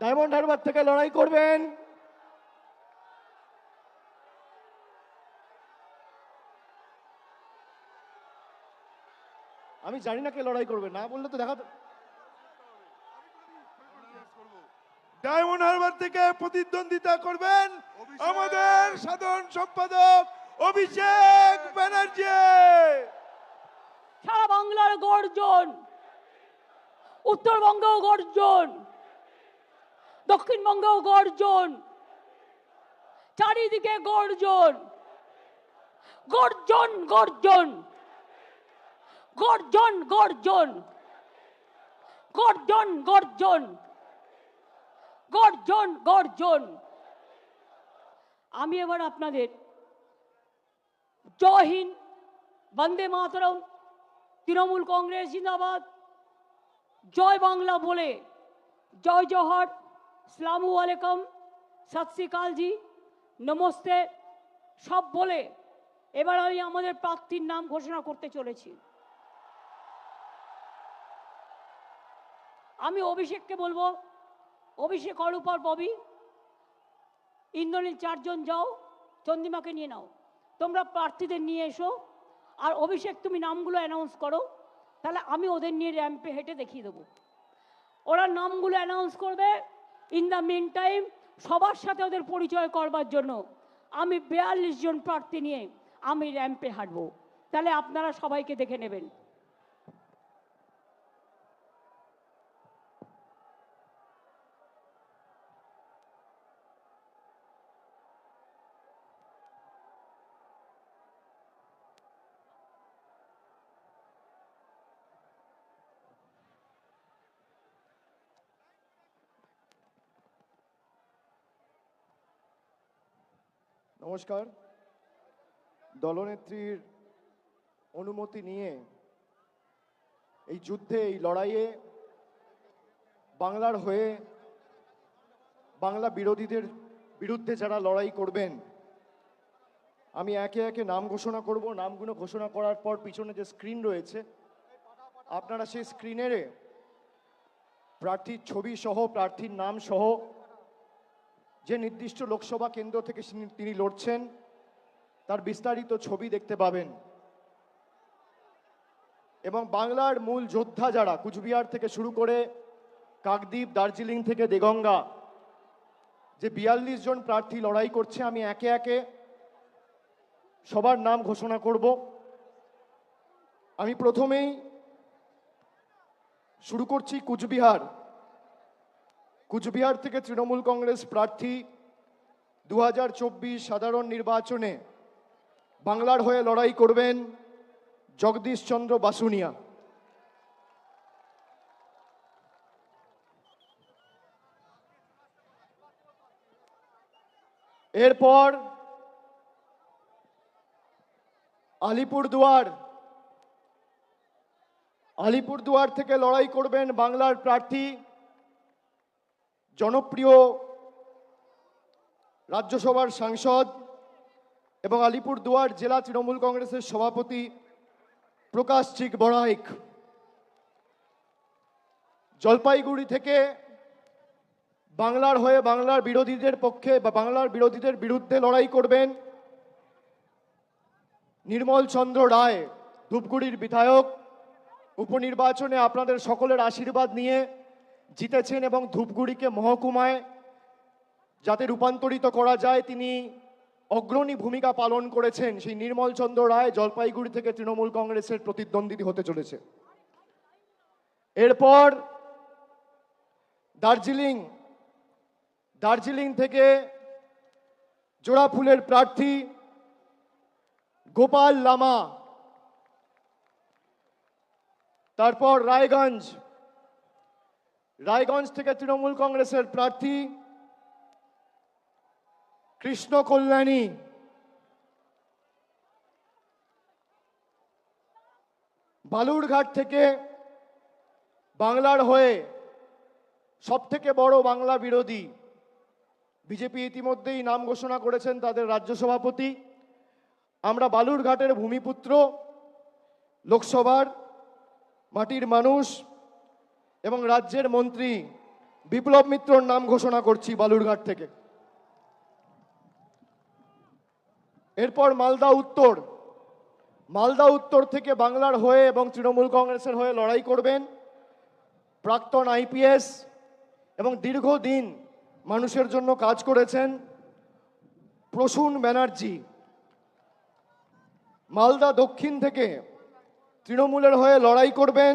Diamond Harbour থেকে লড়াই করবেন। আমি জানি না কে লড়াই করবে না বললে তো দেখা ডায়মন্ড হারবার থেকে প্রতিদ্বন্দ্বিতা করবেন আমাদের সাধারণ সম্পাদক অভিষেক ব্যানার্জি। সারা বাংলার গর্জন উত্তরবঙ্গেও গর্জন। দক্ষিণবঙ্গেও গর্জন। চারিদিকে গর্জন। গর্জন গর্জন। গর্জন গর্জন। গর্জন গর্জন। গর্জন গর্জন। আমি এবার আপনাদের জয় হিন্দ, বন্দে মাতরম, তৃণমূল কংগ্রেস জিন্দাবাদ, জয় বাংলা বলে জয় জোহর। সালামু আলাইকুম, সত শ্রীকাল জি, নমস্তে, সব বলে এবার আমি আমাদের প্রার্থীর নাম ঘোষণা করতে চলেছি। আমি অভিষেককে বলব, অভিষেক অরূপর ববি, ইন্দ্রনীল চারজন যাও, চন্দিমাকে নিয়ে নাও, তোমরা প্রার্থীদের নিয়ে এসো, আর অভিষেক তুমি নামগুলো অ্যানাউন্স করো, তাহলে আমি ওদের নিয়ে র্যাম্পে হেঁটে দেখিয়ে দেবো। ওরা নামগুলো অ্যানাউন্স করবে ইন দ্য মিন টাইম সবার সাথে ওদের পরিচয় করবার জন্য আমি বিয়াল্লিশ জন প্রার্থী নিয়ে আমি র্যাম্পে হাঁটবো। তাহলে আপনারা সবাইকে দেখে নেবেন। নমস্কার। দলনেত্রীর অনুমতি নিয়ে এই যুদ্ধে, এই লড়াইয়ে বাংলার হয়ে বাংলা বিরোধীদের বিরুদ্ধে যারা লড়াই করবেন, আমি একে একে নাম ঘোষণা করব। নামগুলো ঘোষণা করার পর পিছনে যে স্ক্রিন রয়েছে, আপনারা সেই স্ক্রিনের প্রার্থীর ছবি সহ, প্রার্থীর নাম সহ যে নির্দিষ্ট লোকসভা কেন্দ্র থেকে তিনি- লড়ছেন, তার বিস্তারিত ছবি দেখতে পাবেন। এবং বাংলার মূল যোদ্ধা যারা, কুচবিহার থেকে শুরু করে কাকদ্বীপ, দার্জিলিং থেকে দেগঙ্গা, যে বিয়াল্লিশ জন প্রার্থী লড়াই করছে, আমি একে একে সবার নাম ঘোষণা করব। আমি প্রথমেই শুরু করছি কুচবিহার। কুচবিহার থেকে তৃণমূল কংগ্রেস প্রার্থী দু হাজার চব্বিশ সাধারণ নির্বাচনে বাংলার হয়ে লড়াই করবেন জগদীশ চন্দ্র বাসুনিয়া। এরপর আলিপুরদুয়ার। আলিপুরদুয়ার থেকে লড়াই করবেন বাংলার প্রার্থী জনপ্রিয় রাজ্যসভার সাংসদ এবং আলিপুরদুয়ার জেলা তৃণমূল কংগ্রেসের সভাপতি প্রকাশ চিক বড়াইক। জলপাইগুড়ি থেকে বাংলার হয়ে বাংলার বিরোধীদের পক্ষে বা বাংলার বিরোধীদের বিরুদ্ধে লড়াই করবেন নির্মল চন্দ্র রায়, ধূপগুড়ির বিধায়ক। উপনির্বাচনে আপনাদের সকলের আশীর্বাদ নিয়ে জিতেছেন এবং ধূপগুড়িকে মহকুমায় যাতে রূপান্তরিত করা যায়, তিনি অগ্রণী ভূমিকা পালন করেছেন। সেই নির্মল চন্দ্র রায় জলপাইগুড়ি থেকে তৃণমূল কংগ্রেসের প্রতিদ্বন্দ্বী হতে চলেছে। এরপর দার্জিলিং দার্জিলিং থেকে জোড়া ফুলের প্রার্থী গোপাল লামা, তারপর রায়গঞ্জ রায়গঞ্জ থেকে তৃণমূল কংগ্রেসের প্রার্থী কৃষ্ণ কল্যাণী। বালুরঘাট থেকে বাংলার হয়ে সব থেকে বড় বাংলা বিরোধী। বিজেপি ইতিমধ্যেই নাম ঘোষণা করেছেন তাদের রাজ্য সভাপতি। আমরা বালুরঘাটের ভূমিপুত্র, লোকসভার মাটির মানুষ এবং রাজ্যের মন্ত্রী বিপ্লব মিত্রর নাম ঘোষণা করছি বালুরঘাট থেকে। এরপর মালদা উত্তর। মালদা উত্তর থেকে বাংলার হয়ে এবং তৃণমূল কংগ্রেসের হয়ে লড়াই করবেন প্রাক্তন আইপিএস এবং দীর্ঘদিন মানুষের জন্য কাজ করেছেন প্রসূন ব্যানার্জি। মালদা দক্ষিণ থেকে তৃণমূলের হয়ে লড়াই করবেন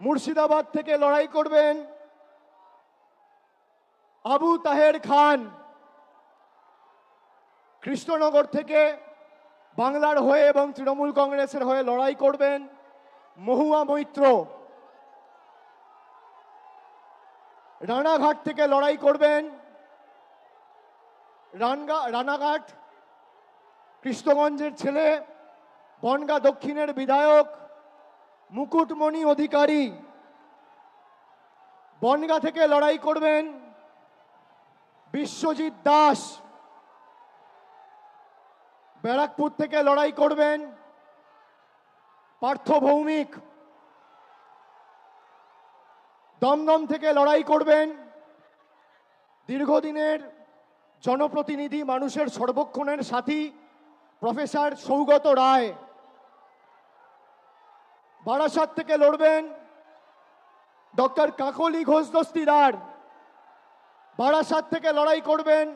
মুর্শিদাবাদ থেকে লড়াই করবেন আবু তাহের খান। কৃষ্ণনগর থেকে বাংলার হয়ে এবং তৃণমূল কংগ্রেসের হয়ে লড়াই করবেন মহুয়া মৈত্র। রানাঘাট থেকে লড়াই করবেন রানগা, রানাঘাট, কৃষ্ণগঞ্জের ছেলে, বনগা দক্ষিণের বিধায়ক। মুকুটমণি অধিকারী, বনগা থেকে লড়াই করবেন বিশ্বজিৎ দাস। ব্যারাকপুর থেকে লড়াই করবেন পার্থ ভৌমিক। দমদম থেকে লড়াই করবেন দীর্ঘদিনের জনপ্রতিনিধি মানুষের সর্বক্ষণের সাথী প্রফেসর সৌগত রায়। বারাসাত থেকে লড়বেন ডক্টর কাকলি ঘোষ দস্তিদার। বারাসাত থেকে লড়াই করবেন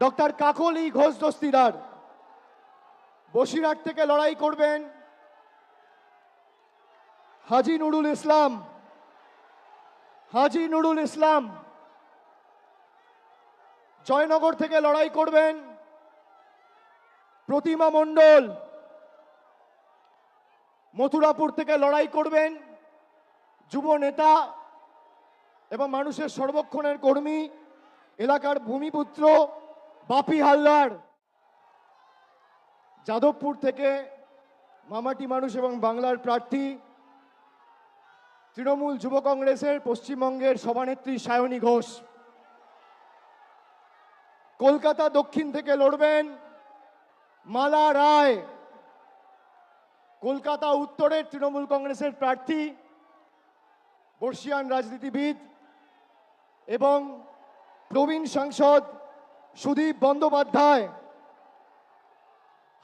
ডক্টর কাকলি ঘোষ দস্তিদার। বসিরহাট থেকে লড়াই করবেন হাজি নুরুল ইসলাম। হাজি নুরুল ইসলাম। জয়নগর থেকে লড়াই করবেন প্রতিমা মণ্ডল। মথুরাপুর থেকে লড়াই করবেন যুব নেতা এবং মানুষের সর্বক্ষণের কর্মী, এলাকার ভূমিপুত্র বাপি হালদার। যাদবপুর থেকে মামাটি মানুষ এবং বাংলার প্রার্থী তৃণমূল যুব কংগ্রেসের পশ্চিমবঙ্গের সভানেত্রী সায়নী ঘোষ। কলকাতা দক্ষিণ থেকে লড়বেন মালা রায়। কলকাতা উত্তরের তৃণমূল কংগ্রেসের প্রার্থী, বর্ষিয়ান রাজনীতিবিদ এবং প্রবীণ সাংসদ সুদীপ বন্দ্যোপাধ্যায়।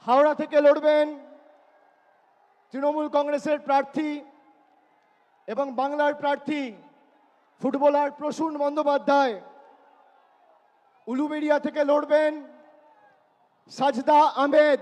হাওড়া থেকে লড়বেন তৃণমূল কংগ্রেসের প্রার্থী এবং বাংলার প্রার্থী ফুটবলার প্রসূন বন্দ্যোপাধ্যায়। উলুবেড়িয়া থেকে লড়বেন সাজদা আহমেদ।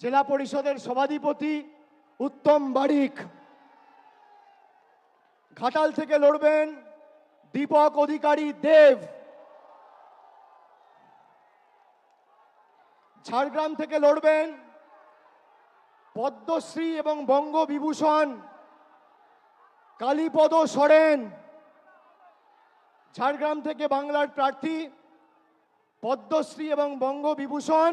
জেলা পরিষদের সভাধিপতি উত্তম বারিক। ঘাটাল থেকে লড়বেন দীপক অধিকারী দেব। ঝাড়গ্রাম থেকে লড়বেন পদ্মশ্রী এবং বঙ্গবিভূষণ কালীপদ সরেন। ঝাড়গ্রাম থেকে বাংলার প্রার্থী পদ্মশ্রী এবং বঙ্গবিভূষণ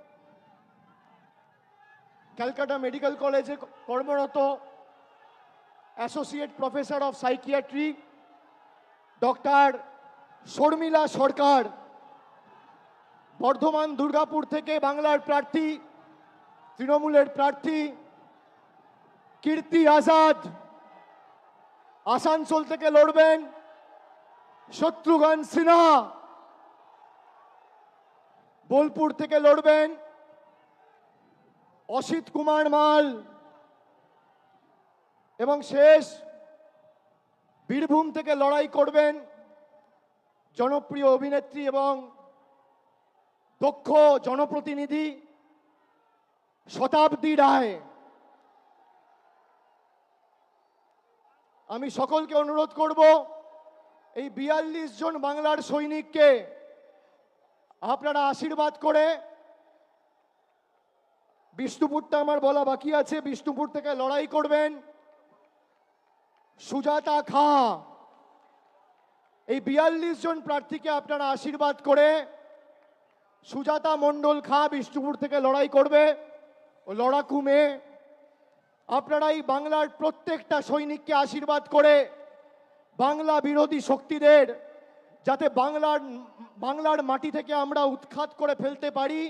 ক্যালকাটা মেডিকেল কলেজে কর্মরত associate professor of psychiatry doctor Sharmila Sarkar. Bardhaman, Durgapur থেকে বাংলার প্রার্থী, তৃণমূলের প্রার্থী, কীর্তি আজাদ। আসানসোল থেকে লড়বেন শত্রুঘ্ন সিনহা। বোলপুর থেকে লড়বেন অসিত কুমার মাল। এবং শেষ, বীরভূম থেকে লড়াই করবেন জনপ্রিয় অভিনেত্রী এবং দক্ষ জনপ্রতিনিধি শতাব্দী রায়। আমি সকলকে অনুরোধ করব, এই বিয়াল্লিশ জন বাংলার সৈনিককে আপনারা আশীর্বাদ করে বিষ্ণুপুরটা আমার বলা বাকি আছে, বিষ্ণুপুর থেকে লড়াই করবেন। সুজাতা খা। এই বিয়াল্লিশ জন প্রার্থীকে আপনারা আশীর্বাদ করে সুজাতা মণ্ডল খা বিষ্ণুপুর থেকে লড়াই করবে। ও লড়াকু মেয়ে আপনারা এই বাংলার প্রত্যেকটা সৈনিককে আশীর্বাদ করে বাংলা বিরোধী শক্তিদের, যাতে বাংলার বাংলার মাটি থেকে আমরা উৎখাত করে ফেলতে পারি।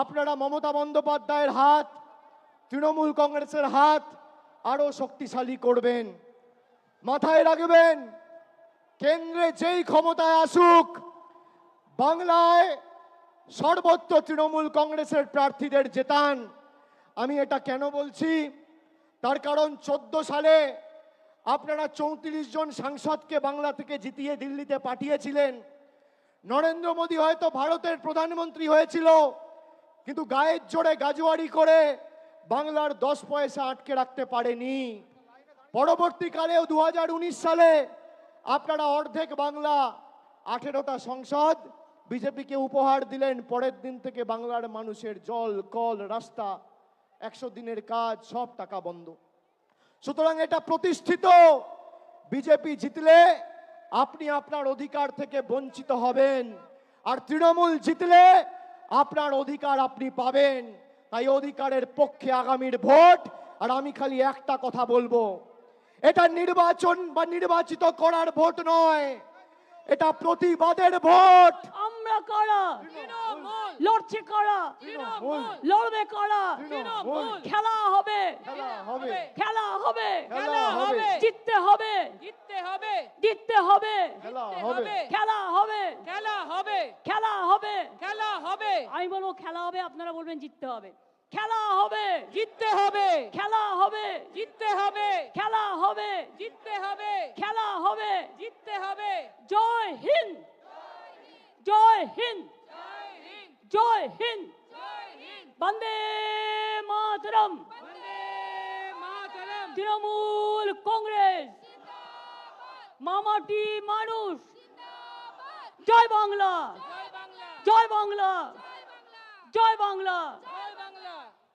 আপনারা মমতা বন্দ্যোপাধ্যায়ের হাত, তৃণমূল কংগ্রেসের হাত আরও শক্তিশালী করবেন। মাথায় রাখবেন, কেন্দ্রে যেই ক্ষমতায় আসুক, বাংলায় সর্বত্র তৃণমূল কংগ্রেসের প্রার্থীদের জেতান। আমি এটা কেন বলছি? তার কারণ চোদ্দ সালে আপনারা চৌত্রিশ জন সাংসদকে বাংলা থেকে জিতিয়ে দিল্লিতে পাঠিয়েছিলেন। নরেন্দ্র মোদী হয়তো ভারতের প্রধানমন্ত্রী হয়েছিল কিন্তু গায়ের জোরে গাজুয়ারি করে বাংলার দশ পয়সা আটকে রাখতে পারেনি। পরবর্তীকালেও দুহাজার উনিশ সালে আপনারা অর্ধেক বাংলা, আঠেরোটা সংসদ, বিজেপিকে উপহার দিলেন। পরের দিন থেকে বাংলার মানুষের জল, কল, রাস্তা, একশো দিনের কাজ, সব টাকা বন্ধ। সুতরাং এটা প্রতিষ্ঠিত। বিজেপি জিতলে আপনি আপনার অধিকার থেকে বঞ্চিত হবেন। আর তৃণমূল জিতলে আপনার অধিকার আপনি পাবেন। তাই অধিকারের পক্ষে আগামীর ভোট। আর আমি খালি একটা কথা বলব। এটা নির্বাচন বা নির্বাচিত করার ভোট নয়। এটা প্রতিবাদের ভোট আমরা কারা লড়ছে কারা লড়বে কারা খেলা হবে খেলা হবে খেলা হবে জিততে হবে জিততে হবে জিততে হবে খেলা জিততে হবে হবে। খেলা হবে খেলা হবে খেলা হবে খেলা হবে আমি বলব খেলা হবে আপনারা বলবেন জিততে হবে খেলা হবে জিততে হবে খেলা হবে জিততে হবে খেলা হবে। জিততে হবে। খেলা হবে। জিততে হবে। জয় হিন্দ। জয় হিন্দ। জয় হিন্দ। বন্দে মাতরম। তৃণমূল কংগ্রেস। মামাটি মানুষ। জয় বাংলা। জয় বাংলা। জয় বাংলা।